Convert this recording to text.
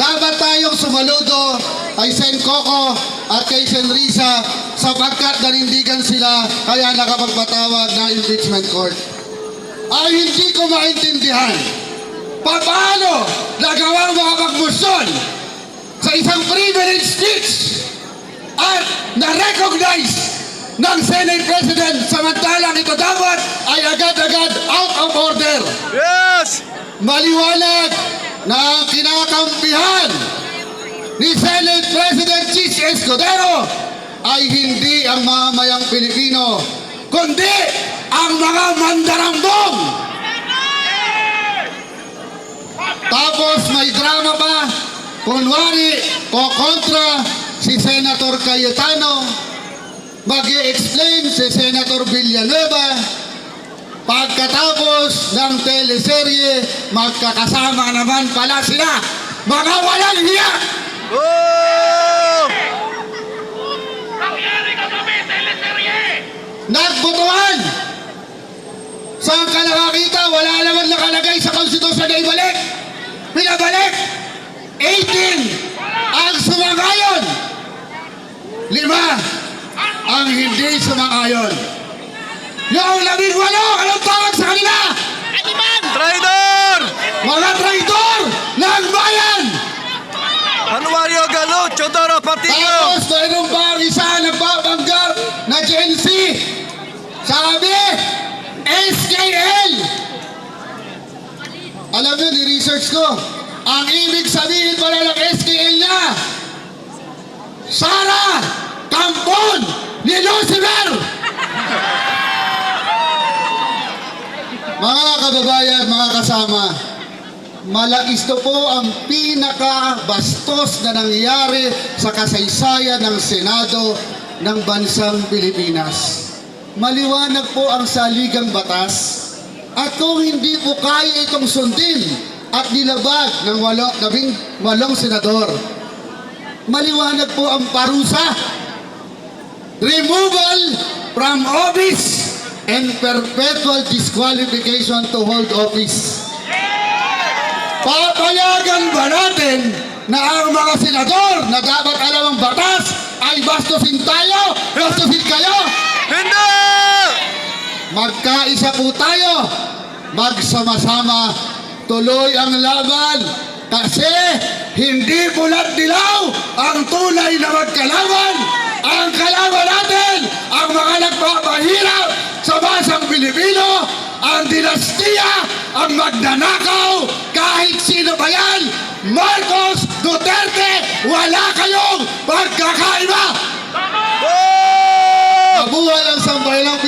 dapat tayong sumaludo kay Sen Coco at kay Sen Risa sapagkat nanindigan sila kaya nakapagpatawag ng impeachment court. Ay hindi ko maintindihan paano nagawang mga pagmusyon sa isang privilege speech at na-recognize ng Senate President samantalang ito dapat ay agad-agad out of order. Yes! Maliwanag na ang kinakampihan ni Senate President Chis Escudero ay hindi ang mamayang Pilipino, kundi ang mga mandarambong. Tapos may drama pa, kunwari, kontra si Senator Cayetano, mag explain si Senator Villanueva, pagkatapos ng teleserye, magkakasama naman pala sila, mga walang hiya! Oh! Nangyari kagabi, teleserye! Nagbutuhan! Saan ka nakakita? Wala naman nakalagay sa konstitusyon na ibalik. Pinabalik! 18 ang sumangayon. Lima ang hindi sumangayon. Yung labing walo, anong tawag sa kanila? Traidor! Tapos mayroon pa isa nagpapanggap na Gen Z. Sabi, SKL. Alam nyo, ni-research ko, ang ibig sabihin pala ng SKL niya, Sara Kampon ni Lucifer. Mga kababayan, mga kasama, Malakisto po ang pinakabastos na nangyari sa kasaysayan ng Senado ng bansang Pilipinas. Maliwanag po ang saligang batas at kung hindi po kaya itong sundin at nilabag ng walo, labing walong senador, maliwanag po ang parusa, removal from office and perpetual disqualification to hold office. Papayagan ba natin na ang mga senador na dapat alam ang batas ay bastusin tayo, bastusin kayo? Hindi! Magkaisa po tayo, magsama-sama, tuloy ang laban kasi hindi pulat dilaw ang tunay na magkalaban. Ang kalaban natin, ang mga nagpapahirap sa bansang Pilipino, ang dinastiya, ang magnanakaw, wala kayong pagkakaiba! Oh! Mabuhay ang sambayan!